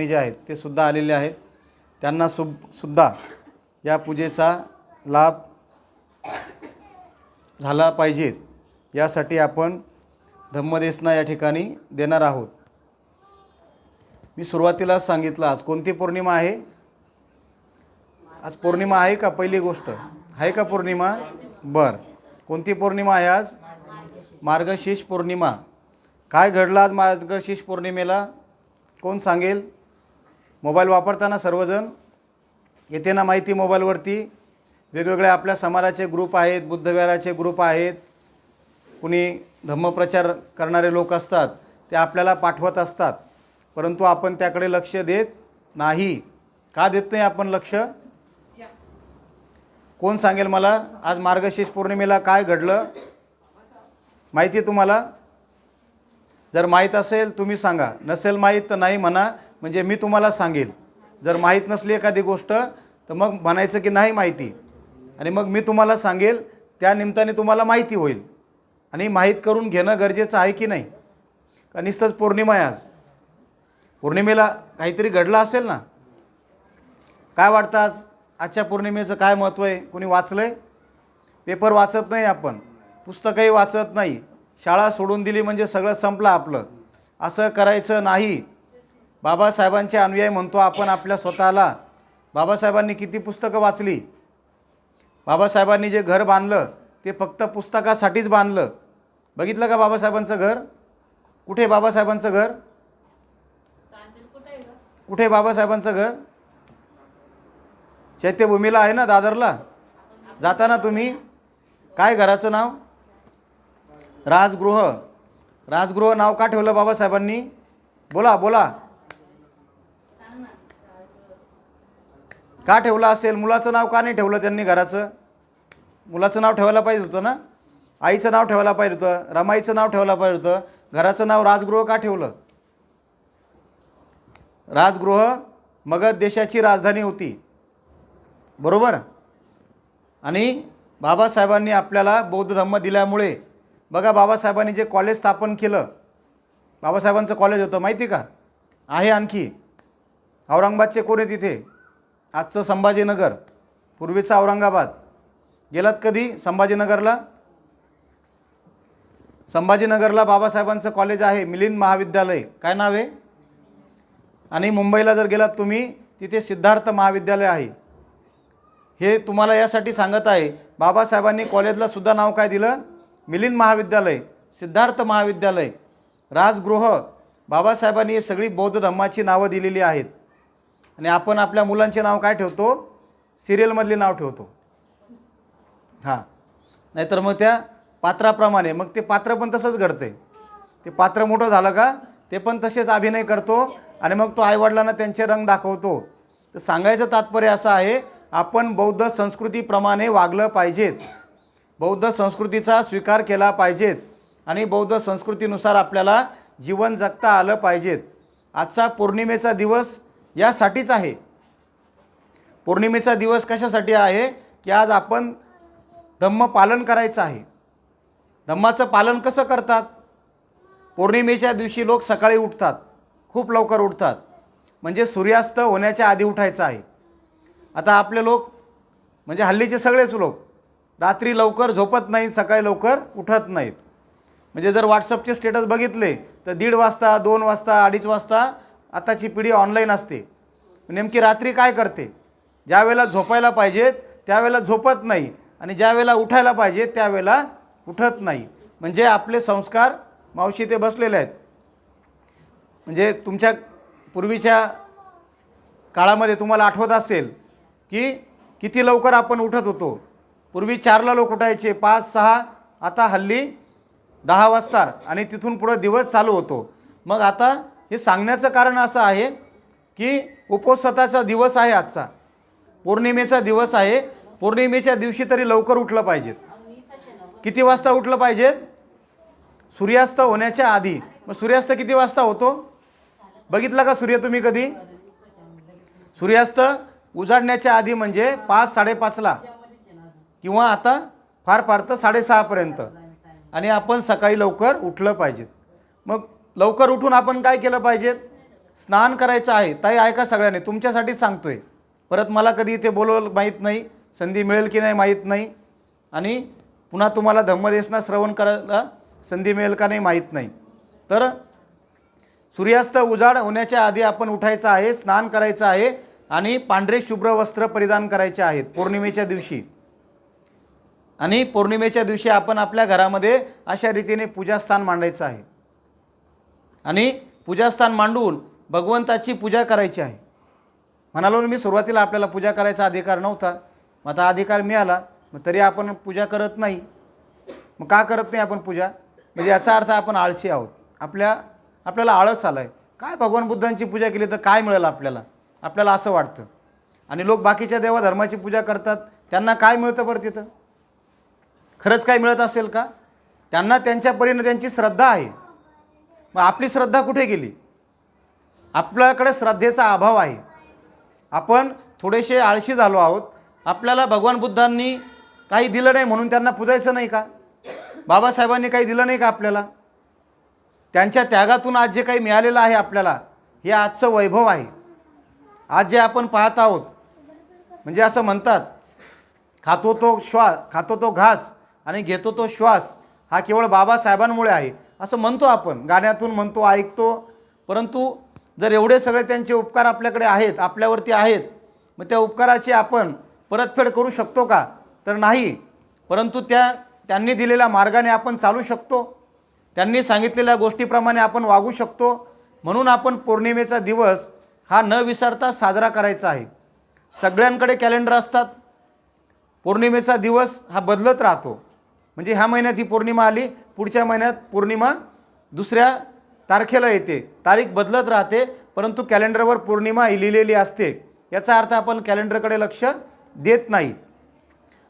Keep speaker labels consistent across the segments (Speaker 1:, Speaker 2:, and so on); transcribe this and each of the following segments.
Speaker 1: जे आहेत ते सुद्धा आलेले आहेत. त्यांना सु सुद्धा या पूजेचा लाभ झाला पाहिजेत यासाठी आपण धम्मदेसना या ठिकाणी देणार आहोत. मी सुरुवातीलाच सांगितलं आज कोणती पौर्णिमा आहे? आज पौर्णिमा आहे का? पहिली गोष्ट. आहे का पौर्णिमा? बर. कोणती पौर्णिमा आहे आज? मार्गशीर्ष पौर्णिमा. काय घडलं आज मार्गशीर्ष पौर्णिमेला? कोण सांगेल? मोबाईल वापरताना सर्वजण येते ना माहिती मोबाईलवरती. वेगवेगळे आपल्या समाजाचे ग्रुप आहेत बुद्धविहाराचे ग्रुप आहेत. कुणी धम्मप्रचार करणारे लोक असतात ते आपल्याला पाठवत असतात. परंतु आपण त्याकडे लक्ष देत नाही. का देत नाही आपण लक्ष? कोण सांगेल मला? आज मार्गशीर्ष पौर्णिमेला काय घडलं? माहिती आहे तुम्हाला? जर माहीत असेल तुम्ही सांगा. नसेल माहीत तर नाही म्हणा. म्हणजे मी तुम्हाला सांगेल. जर माहीत नसली एखादी गोष्ट तर मग म्हणायचं की नाही माहिती. आणि मग मी तुम्हाला सांगेल त्या निमित्ताने तुम्हाला माहिती होईल. आणि माहीत करून घेणं गरजेचं आहे की नाही? का नुसतंच पौर्णिमा आहे आज? पौर्णिमेला काहीतरी घडलं असेल ना? काय वाटतं आज? आजच्या पौर्णिमेचं काय महत्त्व आहे? कोणी वाचलं आहे पेपर वाचत नाही आपण. पुस्तकही वाचत नाही. शाळा सोडून दिली म्हणजे सगळं संपलं आपलं. असं करायचं नाही. बाबासाहेबांचे अनुयायी म्हणतो आपण आपल्या स्वतःला. बाबासाहेबांनी किती पुस्तकं वाचली? बाबासाहेबांनी जे घर बांधलं ते फक्त पुस्तकासाठीच बांधलं. बघितलं का बाबासाहेबांचं घर? कुठे बाबासाहेबांचं घर? कुठे बाबासाहेबांचं घर? चैत्यभूमीला आहे ना दादरला? जाताना तुम्ही? काय घराचं नाव? राजगृह. राजगृह नाव का ठेवलं बाबासाहेबांनी? बोला बोला. का ठेवलं असेल? मुलाचं नाव का नाही ठेवलं त्यांनी घराचं? मुलाचं नाव ठेवायला पाहिजे होतं ना? आईचं नाव ठेवायला पाहिजे होतं. रमाईचं नाव ठेवायला पाहिजे होतं. घराचं नाव राजगृह का ठेवलं? राजगृह मगध देशाची राजधानी होती. बरोबर? आणि बाबासाहेबांनी आपल्याला बौद्ध धम्म दिल्यामुळे बघा बाबासाहेबांनी जे कॉलेज स्थापन केलं बाबासाहेबांचं कॉलेज होतं माहिती का? आहे आणखी. औरंगाबादचे कोण आहे तिथे? आजचं संभाजीनगर पूर्वीचं औरंगाबाद. गेलात कधी संभाजीनगरला? संभाजीनगरला बाबासाहेबांचं कॉलेज आहे मिलिंद महाविद्यालय. काय नाव आहे? आणि मुंबईला जर गेलात तुम्ही तिथे सिद्धार्थ महाविद्यालय आहे. हे तुम्हाला यासाठी सांगत आहे बाबासाहेबांनी कॉलेजला सुद्धा नाव काय दिलं? मिलिंद महाविद्यालय सिद्धार्थ महाविद्यालय. राजगृह बाबासाहेबांनी ही सगळी बौद्ध धम्माची नावं दिलेली आहेत. आणि आपण आपल्या मुलांचे नाव काय ठेवतो? सिरियलमधले नाव ठेवतो. हां. नाहीतर मग त्या पात्राप्रमाणे मग ते पात्र पण तसंच घडते ते पात्र मोठं झालं का ते पण तसेच अभिनय करतो आणि मग तो आईवडिलांना त्यांचे रंग दाखवतो. तर सांगायचं तात्पर्य असं आहे आपण बौद्ध संस्कृतीप्रमाणे वागलं पाहिजेत. बौद्ध संस्कृतीचा स्वीकार केला पाहिजेत आणि बौद्ध संस्कृतीनुसार आपल्याला जीवन जगता आलं पाहिजेत. आजचा पौर्णिमेचा दिवस यासाठीच आहे. पौर्णिमेचा दिवस कशासाठी आहे? की आज आपण धम्म पालन करायचं आहे. धम्माचं पालन कसं करतात? पौर्णिमेच्या दिवशी लोक सकाळी उठतात. खूप लवकर उठतात. म्हणजे सूर्यास्त होण्याच्या आधी उठायचं आहे. आता आपले लोक म्हणजे हल्लीचे सगळेच लोक रात्री लवकर झोपत नाहीत सकाळी लवकर उठत नाहीत. म्हणजे जर व्हॉट्सअपचे स्टेटस बघितले तर दीड वाजता दोन वाजता अडीच वाजता आताची पिढी ऑनलाईन असते. नेमकी रात्री काय करते? ज्यावेळेला झोपायला पाहिजेत त्यावेळेला झोपत नाही. आणि ज्यावेळेला उठायला पाहिजे त्यावेळेला उठत नाही. म्हणजे आपले संस्कार मावशी ते बसलेले आहेत. म्हणजे तुमच्या पूर्वीच्या काळामध्ये तुम्हाला आठवत असेल की किती लवकर आपण उठत होतो. पूर्वी चारला लोक उठायचे पाच सहा आता हल्ली दहा वाजता. आणि तिथून पुढं दिवस चालू होतो. मग आता हे सांगण्याचं कारण असं आहे की उपोसताचा दिवस आहे आजचा. पौर्णिमेचा दिवस आहे. पौर्णिमेच्या दिवशी तरी लवकर उठलं पाहिजेत. किती वाजता उठलं पाहिजेत? सूर्यास्त होण्याच्या आधी. मग सूर्यास्त किती वाजता होतो? बघितला का सूर्य तुम्ही कधी? सूर्यास्त उजाडण्याच्या आधी म्हणजे पाच साडेपाचला. किंवा आता फार फार तर साडेसहापर्यंत. आणि आपण सकाळी लवकर उठलं पाहिजेत. मग लवकर उठून आपण काय केलं पाहिजेत स्नान करायचं आहे. ताई ऐका सगळ्यांनी. तुमच्यासाठीच सांगतोय. परत मला कधी इथे बोलवलं माहीत नाही. संधी मिळेल की नाही माहीत नाही. आणि पुन्हा तुम्हाला धम्मदेशना श्रवण करायला संधी मिळेल का नाही माहीत नाही. तर सूर्यास्त उजाड होण्याच्या आधी आपण उठायचं आहे स्नान करायचं आहे आणि पांढरे शुभ्र वस्त्र परिधान करायचे आहेत पौर्णिमेच्या दिवशी. आणि पौर्णिमेच्या दिवशी आपण आपल्या घरामध्ये अशा रीतीने पूजास्थान मांडायचं आहे. आणि पूजास्थान मांडून भगवंताची पूजा करायची आहे. म्हणालो मी सुरुवातीला आपल्याला पूजा करायचा अधिकार नव्हता. मग आता अधिकार मिळाला मग तरी आपण पूजा करत नाही. मग का करत नाही आपण पूजा? म्हणजे याचा अर्थ आपण आळशी आहोत. आपल्या आपल्याला आळस आला आहे काय भगवान बुद्धांची पूजा केली तर काय मिळेल आपल्याला? आपल्याला असं वाटतं. आणि लोक बाकीच्या देवा धर्माची पूजा करतात त्यांना काय मिळतं बरं तिथं? खरंच काय मिळत असेल का? त्यांना त्यांच्या परीनं त्यांची श्रद्धा आहे. मग आपली श्रद्धा कुठे गेली? आपल्याकडे श्रद्धेचा अभाव आहे. आपण थोडेसे आळशी झालो आहोत. आपल्याला भगवान बुद्धांनी काही दिलं नाही म्हणून त्यांना पुजायचं नाही का? बाबासाहेबांनी काही दिलं नाही का आपल्याला? त्यांच्या त्यागातून आज जे काही मिळालेलं आहे आपल्याला हे आजचं वैभव आहे. आज जे आपण पाहत आहोत म्हणजे असं म्हणतात खातो तो श्वास खातो तो घास आणि घेतो तो श्वास हा केवळ बाबासाहेबांमुळे आहे. असं म्हणतो आपण गाण्यातून म्हणतो ऐकतो. परंतु जर एवढे सगळे त्यांचे उपकार आपल्याकडे आहेत आपल्यावरती आहेत मग त्या उपकाराची आपण परतफेड करू शकतो का? तर नाही. परंतु त्या त्यांनी दिलेल्या मार्गाने आपण चालू शकतो. त्यांनी सांगितलेल्या गोष्टीप्रमाणे आपण वागू शकतो. म्हणून आपण पौर्णिमेचा दिवस हा न विसरता साजरा करायचा आहे. सगळ्यांकडे कॅलेंडर असतात. पौर्णिमेचा दिवस हा बदलत राहतो. म्हणजे ह्या महिन्यात ही पौर्णिमा आली पुढच्या महिन्यात पौर्णिमा दुसऱ्या तारखेला येते. तारीख बदलत राहते परंतु कॅलेंडरवर पौर्णिमा ही लिहिलेली असते. याचा अर्थ आपण कॅलेंडरकडे लक्ष देत नाही.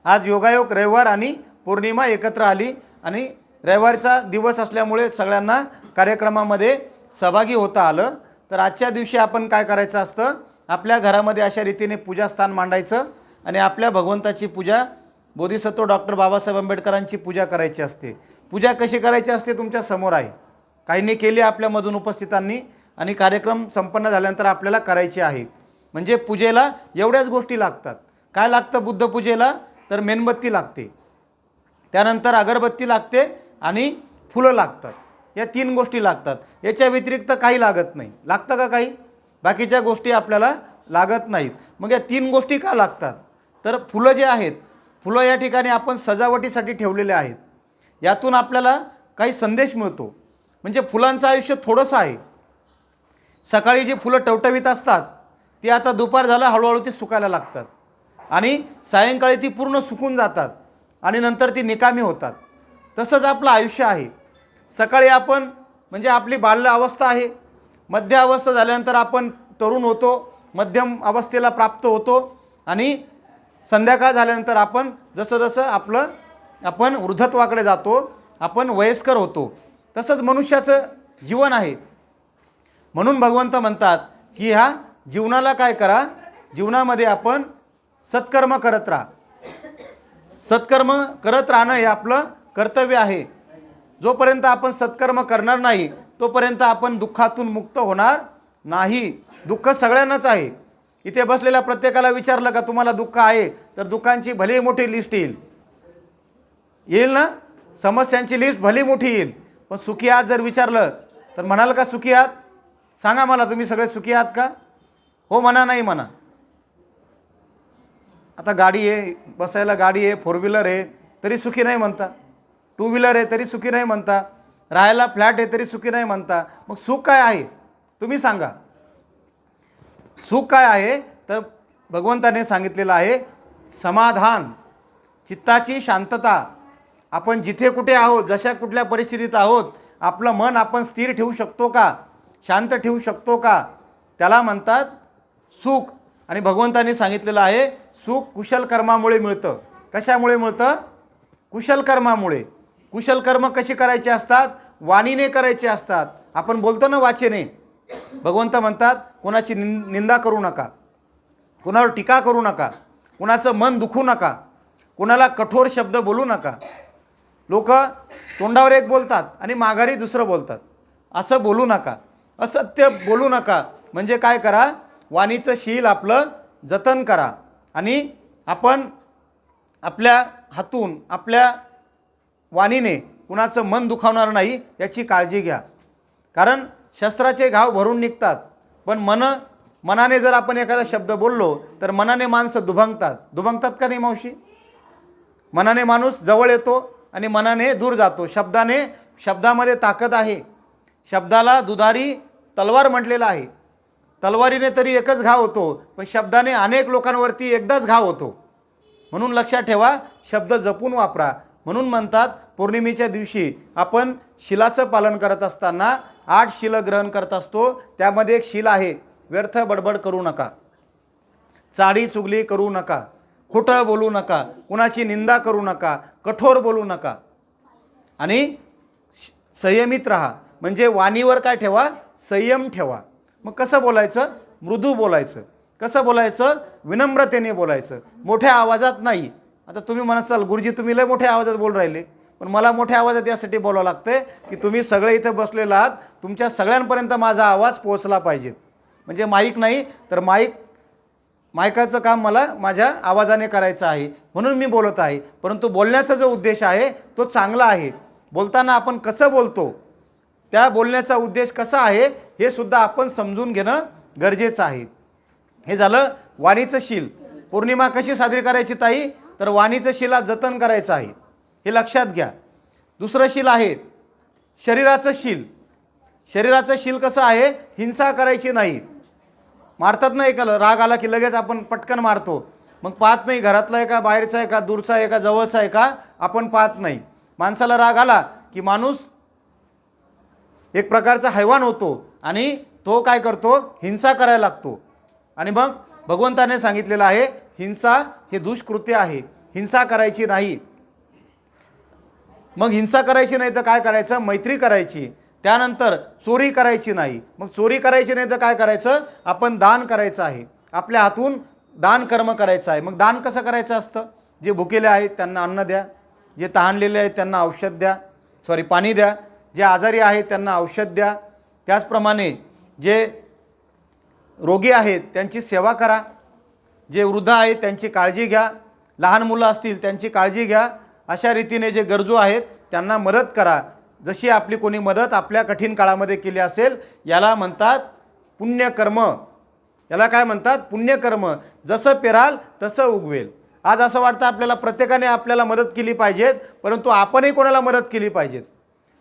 Speaker 1: आज योगायोग रविवार आणि पौर्णिमा एकत्र आली आणि रविवारचा दिवस असल्यामुळे सगळ्यांना कार्यक्रमामध्ये सहभागी होता आलं. तर आजच्या दिवशी आपण काय करायचं असतं? आपल्या घरामध्ये अशा रीतीने पूजास्थान मांडायचं आणि आपल्या भगवंताची पूजा बोधिसत्व डॉक्टर बाबासाहेब आंबेडकरांची पूजा करायची असते. पूजा कशी करायची असते तुमच्यासमोर आहे. काहींनी केली आपल्यामधून उपस्थितांनी आणि कार्यक्रम संपन्न झाल्यानंतर आपल्याला करायचे आहे. म्हणजे पूजेला एवढ्याच गोष्टी लागतात. काय लागतं बुद्ध पूजेला? तर मेणबत्ती लागते. त्यानंतर अगरबत्ती लागते आणि फुलं लागतात. या तीन गोष्टी लागतात. याच्या व्यतिरिक्त काही लागत नाही. लागतं का काही? बाकीच्या गोष्टी आपल्याला लागत नाहीत. मग या तीन गोष्टी का लागतात? तर फुलं जे आहेत फुलं या ठिकाणी आपण सजावटीसाठी ठेवलेले आहेत. यातून आपल्याला काही संदेश मिळतो. म्हणजे फुलांचं आयुष्य थोडंसं आहे. सकाळी जी फुलं टवटवीत असतात ती आता दुपार झालं हळूहळू ती सुकायला लागतात. आणि सायंकाळी ती पूर्ण सुकून जातात आणि नंतर ती निकामी होतात. तसंच आपलं आयुष्य आहे. सकाळी आपण म्हणजे आपली बाल्य अवस्था आहे. मध्य अवस्था झाल्यानंतर आपण तरुण होतो मध्यम अवस्थेला प्राप्त होतो आणि संध्याकाळ झाल्यानंतर आपण जसं जसं आपलं आपण वृद्धत्वाकडे जातो आपण वयस्कर होतो. तसंच मनुष्याचं जीवन आहे. म्हणून भगवंत म्हणतात की ह्या जीवनाला काय करा? जीवनामध्ये आपण सत्कर्म करत राहा. सत्कर्म करत राहणं हे आपलं कर्तव्य आहे. जोपर्यंत आपण सत्कर्म करणार नाही तोपर्यंत आपण दुःखातून मुक्त होणार नाही. दुःख सगळ्यांनाच आहे. इथे बसलेल्या प्रत्येकाला विचारलं का तुम्हाला दुःख आहे? तर दुःखांची भले मोठी लिस्ट येईल. येईल ना? समस्यांची लिस्ट भली मोठी येईल. पण सुखी आहात जर विचारलं तर म्हणाल का सुखी आहात? सांगा मला तुम्ही सगळे सुखी आहात का? हो म्हणा नाही म्हणा. आता गाडी आहे बसायला गाडी आहे फोर व्हीलर आहे तरी सुखी नाही म्हणता. टू व्हीलर आहे तरी सुखी नाही म्हणता. राहायला फ्लॅट आहे तरी सुखी नाही म्हणता. मग सुख काय आहे? तुम्ही सांगा. सुख काय आहे? तर भगवंताने सांगितलेलं आहे समाधान. चित्ताची शांतता. आपण जिथे कुठे आहोत जशा कुठल्या परिस्थितीत आहोत आपलं मन आपण स्थिर ठेवू शकतो का? शांत ठेवू शकतो का? त्याला म्हणतात सुख. आणि भगवंताने सांगितलेलं आहे सुख कुशल कर्मामुळे मिळतं. कशामुळे मिळतं? कुशल कर्मामुळे कुशल कर्म कशी करायचे असतात? वाणीने करायचे असतात. आपण बोलतो ना वाचेने. भगवंत म्हणतात कोणाची निंदा करू नका. कुणावर टीका करू नका. कुणाचं मन दुखू नका. कुणाला कठोर शब्द बोलू नका. लोक तोंडावर एक बोलतात आणि माघारी दुसरं बोलतात. असं बोलू नका. असत्य बोलू नका. म्हणजे काय करा? वाणीचं शील आपलं जतन करा. आणि आपण आपल्या हातून आपल्या वाणीने कुणाचं मन दुखावणार नाही याची काळजी घ्या. कारण शस्त्राचे घाव भरून निघतात. पण मन मनाने जर आपण एखादा शब्द बोललो तर मनाने माणसं दुभंगतात. दुभंगतात का नाही मावशी? मनाने माणूस जवळ येतो आणि मनाने दूर जातो. शब्दाने शब्दामध्ये ताकद आहे. शब्दाला दुधारी तलवार म्हटलेला आहे. तलवारीने तरी एकच घाव होतो पण शब्दाने अनेक लोकांवरती एकदाच घाव होतो. म्हणून लक्षात ठेवा शब्द जपून वापरा. म्हणून म्हणतात पौर्णिमेच्या दिवशी आपण शिलाचं पालन करत असताना आठ शिलं ग्रहण करत असतो. त्यामध्ये एक शिल आहे व्यर्थ बडबड करू नका. चाडी चुगली करू नका. खोटं बोलू नका. कुणाची निंदा करू नका. कठोर बोलू नका. आणि श- संयमित राहा. म्हणजे वाणीवर काय ठेवा? संयम ठेवा. मग कसं बोलायचं? मृदू बोलायचं. कसं बोलायचं? विनम्रतेने बोलायचं. मोठ्या आवाजात नाही. आता तुम्ही म्हणत चाल गुरुजी तुम्ही लय मोठ्या आवाजात बोल राहिले. पण मला मोठ्या आवाजात यासाठी बोलावं लागतंय की तुम्ही सगळे इथं बसलेला आहात. तुमच्या सगळ्यांपर्यंत माझा आवाज पोहोचला पाहिजेत म्हणजे माईक नाही तर माईक मायकाचं काम मला माझ्या आवाजाने करायचं आहे म्हणून मी बोलत आहे. परंतु बोलण्याचा जो उद्देश आहे तो चांगला आहे. बोलताना आपण कसं बोलतो त्या बोलण्याचा उद्देश कसा आहे हे सुद्धा आपण समजून घेणं गरजेचं आहे. हे झालं वाणीचं शील. पौर्णिमा कशी साजरी करायची ताई? तर वाणीचं शिला जतन करायचं आहे. हे लक्षात घ्या. दुसरं शील आहे शरीराचं शील. शरीराचं शील कसं आहे? हिंसा करायची नाही. मारतात ना का राग आला की लगेच आपण पटकन मारतो. मग पाहत नाही घरातला आहे का बाहेरचा आहे का दूरचा आहे का जवळचा आहे का आपण पाहत नाही. माणसाला राग आला की माणूस एक प्रकारचा हैवान होतो आणि तो काय करतो? हिंसा करायला लागतो. आणि मग भगवंताने सांगितलेलं आहे हिंसा हे दुष्कृत्य आहे. हिंसा करायची नाही. मग हिंसा करायची नाही तर काय करायचं? मैत्री करायची. त्यानंतर चोरी करायची नाही. मग चोरी करायची नाही तर काय करायचं? आपण दान करायचं आहे. आपल्या हातून दान कर्म करायचं आहे. मग दान कसं करायचं असतं? जे भुकेले आहेत त्यांना अन्न द्या. जे तहानलेले आहेत त्यांना औषध द्या. सॉरी पाणी द्या. जे आजारी आहेत त्यांना औषध द्या. त्याचप्रमाणे जे रोगी आहेत त्यांची सेवा करा. जे वृद्ध आहेत त्यांची काळजी घ्या. लहान मुलं असतील त्यांची काळजी घ्या. अशा रीतीने जे गरजू आहेत त्यांना मदत करा. जशी आपली कोणी मदत आपल्या कठीण काळामध्ये केली असेल याला म्हणतात पुण्यकर्म. याला काय म्हणतात? पुण्यकर्म. जसं पेराल तसं उगवेल. आज असं वाटतं आपल्याला प्रत्येकाने आपल्याला मदत केली पाहिजेत परंतु आपणही कोणाला मदत केली पाहिजेत.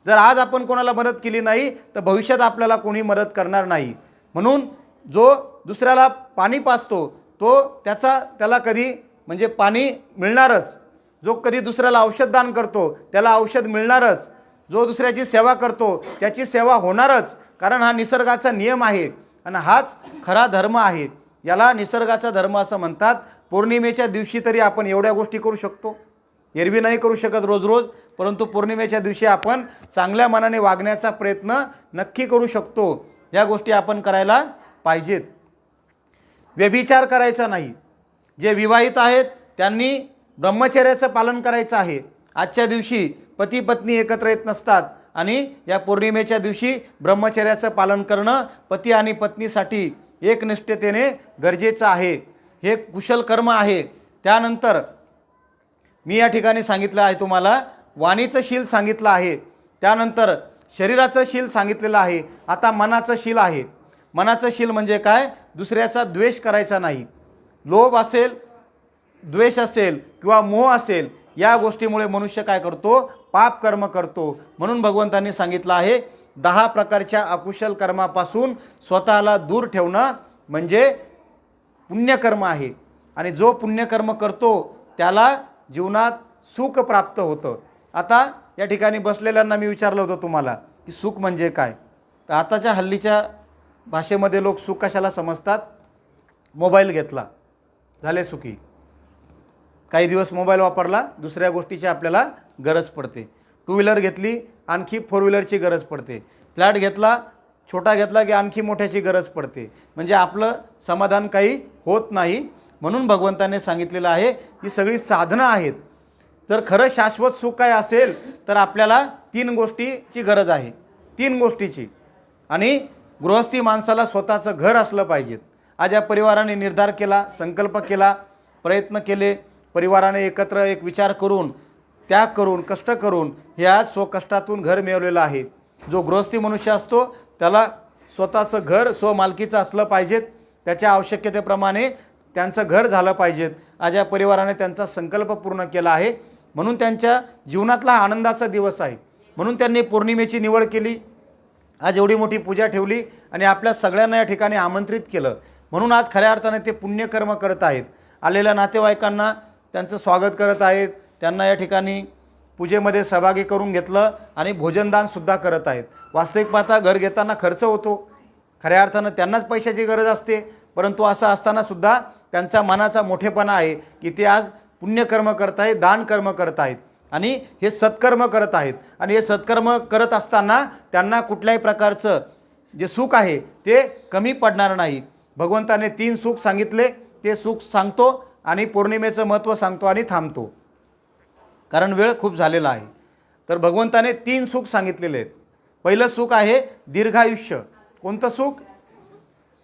Speaker 1: जर आज आपण कोणाला मदत केली नाही तर भविष्यात आपल्याला कोणी मदत करणार नाही. म्हणून जो दुसऱ्याला पाणी पाचतो तो त्याचा त्याला कधी म्हणजे पाणी मिळणारच. जो कधी दुसऱ्याला औषध दान करतो त्याला औषध मिळणारच. जो दुसऱ्याची सेवा करतो त्याची सेवा होणारच कारण हा निसर्गाचा नियम आहे आणि हाच खरा धर्म आहे. याला निसर्गाचा धर्म असं म्हणतात. पौर्णिमेच्या दिवशी तरी आपण एवढ्या गोष्टी करू शकतो. एरवी नाही करू शकत रोज रोज परंतु पौर्णिमेच्या दिवशी आपण चांगल्या मनाने वागण्याचा प्रयत्न नक्की करू शकतो. या गोष्टी आपण करायला पाहिजेत. व्यभिचार करायचा नाही. जे विवाहित आहेत त्यांनी ब्रह्मचर्याचं पालन करायचं आहे. आजच्या दिवशी पती पत्नी एकत्र येत नसतात. आणि या पौर्णिमेच्या दिवशी ब्रह्मचर्याचं पालन करणं पती आणि पत्नीसाठी एकनिष्ठतेने गरजेचं आहे. हे कुशल कर्म आहे. त्यानंतर मी या ठिकाणी सांगितलं आहे तुम्हाला वाणीचं शील सांगितलं आहे. त्यानंतर शरीराचं शील सांगितलेलं आहे. आता मनाचं शील आहे. मनाचं शील म्हणजे काय? दुसऱ्याचा द्वेष करायचा नाही. लोभ असेल द्वेष असेल किंवा मोह असेल या गोष्टीमुळे मनुष्य काय करतो? पाप कर्म करतो म्हणून भगवंतांनी सांगितलं आहे दहा प्रकारच्या अकुशल कर्मापासून स्वतःला दूर ठेवणं म्हणजे पुण्यकर्म आहे. आणि जो पुण्यकर्म करतो त्याला जीवनात सुख प्राप्त होतं. आता या ठिकाणी बसलेल्यांना मी विचारलं होतं तुम्हाला की सुख म्हणजे काय? तर आताच्या हल्लीच्या भाषेमध्ये लोक सुख कशाला समजतात? मोबाईल घेतला. झाले सुखी. काही दिवस मोबाईल वापरला दुसऱ्या गोष्टीची आपल्याला गरज पडते. टू व्हीलर घेतली आणखी फोर व्हीलरची गरज पडते. फ्लॅट घेतला छोटा घेतला की आणखी मोठ्याची गरज पडते. म्हणजे आपलं समाधान काही होत नाही. म्हणून भगवंताने सांगितलेलं आहे ही सगळी साधनं आहेत. जर खरं शाश्वत सुख काय असेल तर आपल्याला तीन गोष्टीची गरज आहे. तीन गोष्टीची. आणि गृहस्थी माणसाला स्वतःचं घर असलं पाहिजेत. आज या परिवाराने निर्धार केला संकल्प केला प्रयत्न केले परिवाराने एकत्र एक विचार करून त्याग करून कष्ट करून ह्या स्वकष्टातून घर मिळवलेलं आहे. जो गृहस्थी मनुष्य असतो त्याला स्वतःचं घर स्वमालकीचं असलं पाहिजेत. त्याच्या आवश्यकतेप्रमाणे त्यांचं घर झालं पाहिजेत. आज या परिवाराने त्यांचा संकल्प पूर्ण केला आहे. म्हणून त्यांच्या जीवनातला आनंदाचा दिवस आहे. म्हणून त्यांनी पौर्णिमेची निवड केली. आज एवढी मोठी पूजा ठेवली आणि आपल्या सगळ्यांना या ठिकाणी आमंत्रित केलं. म्हणून आज खऱ्या अर्थाने ते पुण्यकर्म करत आहेत. आलेल्या नातेवाईकांना त्यांचं स्वागत करत आहेत. त्यांना या ठिकाणी पूजेमध्ये सहभागी करून घेतलं आणि भोजनदानसुद्धा करत आहेत. वास्तविक पाहता घर घेताना खर्च होतो. खऱ्या अर्थानं त्यांनाच पैशाची गरज असते परंतु असं असतानासुद्धा त्यांचा मनाचा मोठेपणा आहे की ते आज पुण्यकर्म करत आहेत दानकर्म करत आहेत आणि हे सत्कर्म करत आहेत. आणि हे सत्कर्म करत असताना त्यांना कुठल्याही प्रकारचं जे सुख आहे ते कमी पडणार नाही. भगवंताने तीन सुख सांगितले ते सुख सांगतो आणि पौर्णिमेचं महत्त्व सांगतो आणि थांबतो. कारण वेळ खूप झालेला आहे. तर भगवंताने तीन सुख सांगितलेले आहेत. पहिलं सुख आहे दीर्घायुष्य. कोणतं सुख?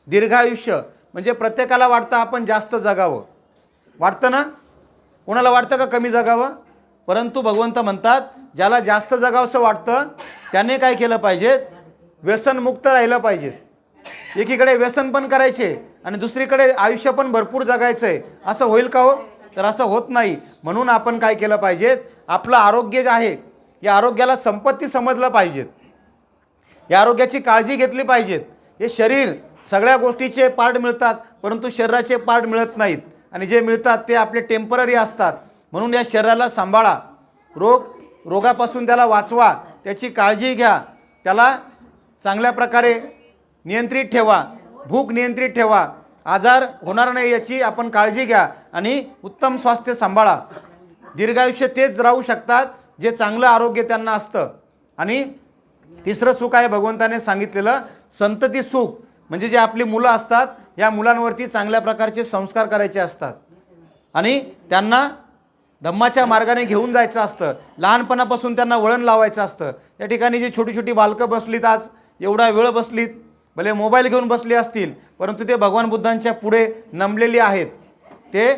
Speaker 1: दीर्घायुष्य. म्हणजे प्रत्येकाला वाटतं आपण जास्त जगावं. वाटतं ना? कोणाला वाटतं का कमी जगावं? परंतु भगवंत म्हणतात ज्याला जास्त जगावंसं वाटतं त्याने काय केलं पाहिजे व्यसनमुक्त राहिलं पाहिजे एकीकडे व्यसन पण करायचे आणि दुसरीकडे आयुष्य पण भरपूर जगायचं आहे असं होईल का हो? तर असं होत नाही. म्हणून आपण काय केलं पाहिजे आपलं आरोग्य जे आहे या आरोग्याला संपत्ती समजलं पाहिजेत. या आरोग्याची काळजी घेतली पाहिजेत. हे शरीर सगळ्या गोष्टीचे पार्ट मिळतात परंतु शरीराचे पार्ट मिळत नाहीत. आणि जे मिळतात ते आपले टेंपररी असतात. म्हणून या शरीराला सांभाळा. रोग रोगापासून त्याला वाचवा. त्याची काळजी घ्या. त्याला चांगल्या प्रकारे नियंत्रित ठेवा. भूक नियंत्रित ठेवा. आजार होणार नाही याची आपण काळजी घ्या. आणि उत्तम स्वास्थ्य सांभाळा. दीर्घायुष्य तेच राहू शकतात जे चांगलं आरोग्य त्यांना असतं. आणि तिसरं सुख आहे भगवंताने सांगितलेलं संतती सुख. म्हणजे जे आपली मुलं असतात या मुलांवरती चांगल्या प्रकारचे संस्कार करायचे असतात. आणि त्यांना धम्माच्या मार्गाने घेऊन जायचं असतं. लहानपणापासून त्यांना वळण लावायचं असतं. या ठिकाणी जी छोटी छोटी बालकं बसलीत आज एवढा वेळ बसलीत भले मोबाईल घेऊन बसले असतील परंतु ते भगवान बुद्धांच्या पुढे नमलेली आहेत. ते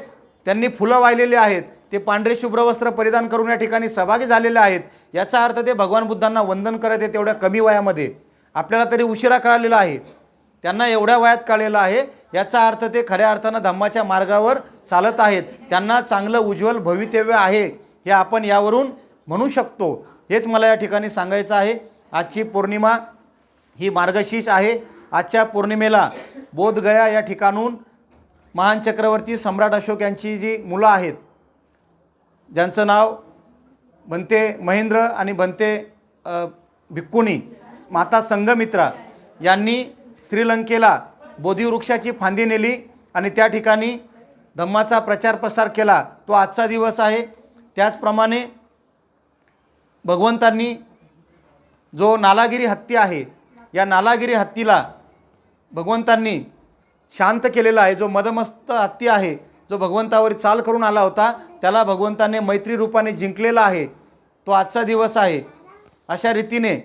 Speaker 1: त्यांनी फुलं वाहिलेली आहेत ते पांढरे शुभ्र वस्त्र परिधान करून या ठिकाणी सहभागी झालेले आहेत. याचा अर्थ ते भगवान बुद्धांना वंदन करत आहेत तेवढ्या कमी वयामध्ये. आपल्याला तरी उशिरा कळालेला आहे. त्यांना एवढ्या वयात कळलेलं आहे. याचा अर्थ ते खऱ्या अर्थानं धम्माच्या मार्गावर चालत आहेत. त्यांना चांगलं उज्ज्वल भवितव्य आहे हे आपण यावरून म्हणू शकतो. हेच मला या ठिकाणी सांगायचं आहे. आजची पौर्णिमा ही मार्गशीर्ष आहे. आजच्या पौर्णिमेला बोधगया या ठिकाणून महान चक्रवर्ती सम्राट अशोक यांची जी मुलं आहेत ज्यांचं नाव बनते महेंद्र आणि बनते भिक्कुनी माता संघमित्रा यांनी श्रीलंकेला बोधिवृक्षाची फांदी नेली आणि त्या ठिकाणी धम्माचा प्रचार प्रसार केला. तो आजचा दिवस आहे. त्याचप्रमाणे भगवंतांनी जो नालागिरी हत्ती आहे या नालागिरी हत्तीला भगवंतांनी शांत केलेला आहे जो मदमस्त हत्ती आहे जो भगवंतावर चाल करून आला होता त्याला भगवंताने मैत्री रूपाने जिंकलेला आहे. तो आजचा दिवस आहे. अशा रीतीने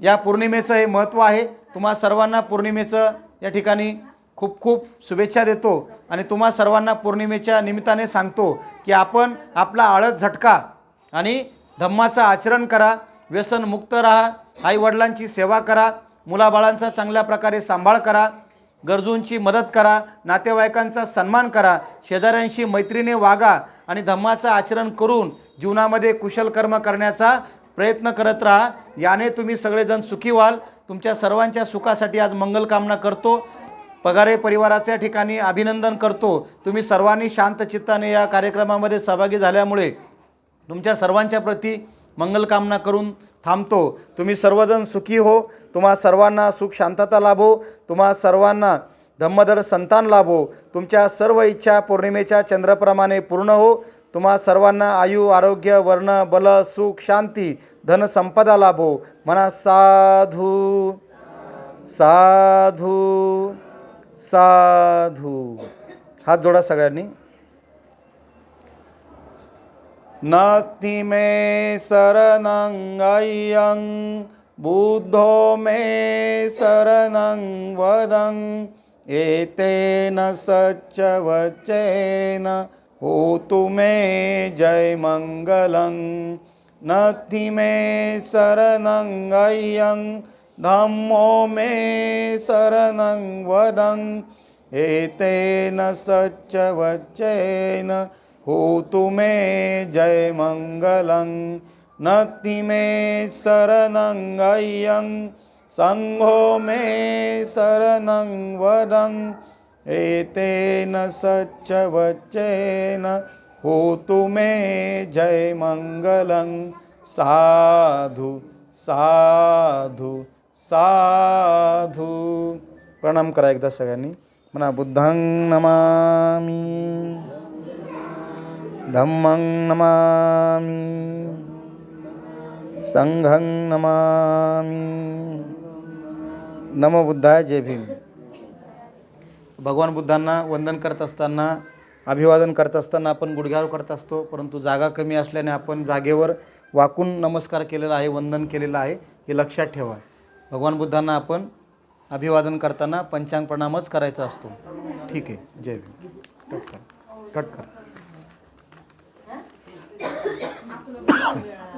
Speaker 1: या पौर्णिमेचं हे महत्त्व आहे. तुम्हा सर्वांना पौर्णिमेचं या ठिकाणी खूप खूप शुभेच्छा देतो आणि तुम्हा सर्वांना पौर्णिमेच्या निमित्ताने सांगतो की आपण आपला आळस झटका आणि धम्माचं आचरण करा व्यसनमुक्त राहा आईवडिलांची सेवा करा मुलाबाळांचा चांगल्या प्रकारे सांभाळ करा गरजूंची मदत करा नातेवाईकांचा सन्मान करा शेजाऱ्यांशी मैत्रीने वागा आणि धम्माचं आचरण करून जीवनामध्ये कुशल कर्म करण्याचा प्रयत्न करत राहा. याने तुम्ही सगळेजण सुखी व्हाल. तुमच्या सर्वांच्या सुखासाठी आज मंगल कामना करतो. पगारे परिवाराच्या ठिकाणी अभिनंदन करतो. तुम्ही सर्वांनी शांत चित्ताने या कार्यक्रमामध्ये सहभागी झाल्यामुळे तुमच्या सर्वांच्या प्रती मंगलकामना करून थांबतो. तुम्ही सर्वजण सुखी हो. तुम्हा सर्वांना सुख शांतता लाभो. तुम्हा सर्वांना धम्मधर संतान लाभो. तुमच्या सर्व इच्छा पौर्णिमेच्या चंद्राप्रमाणे पूर्ण हो. तुम्हा सर्वांना आयु आरोग्य वर्ण बल सुख शांती धनसंपदा लाभो. म्हणा साधू साधू साधू. हात जोडा सगळ्यांनी. नास्ति मे शरणं अय्यं बुद्धो मे शरणं वदं एतेन सच्चवचेन होतु मे जयमङ्गलं नथि मे शरणं अय्यं धम्मो मे शरणं वदं एतेन सच्चवचेन होतु मे जयमङ्गलं नति मे शरणङ्गय्यं सङ्घो मे शरणं वरं एतेन सच्चवचेन होतु मे जयमङ्गलं साधु साधु साधु। प्रणाम करा एकदा सगळ्यांनी। म्हणा बुद्धं नमामि। धम्मं नमामि। संघं नमामि। नमो बुद्धाय जय भीम। भगवान बुद्धांना वंदन करत असताना अभिवादन करत असताना आपण गुडघ्यावर करत असतो परंतु जागा कमी असल्याने आपण जागेवर वाकून नमस्कार केलेला आहे वंदन केलेलं आहे हे लक्षात ठेवा. भगवान बुद्धांना आपण अभिवादन करताना पंचांग प्रणामच करायचा असतो. ठीक आहे जय भीम. कट कर. कट कर.
Speaker 2: आपलं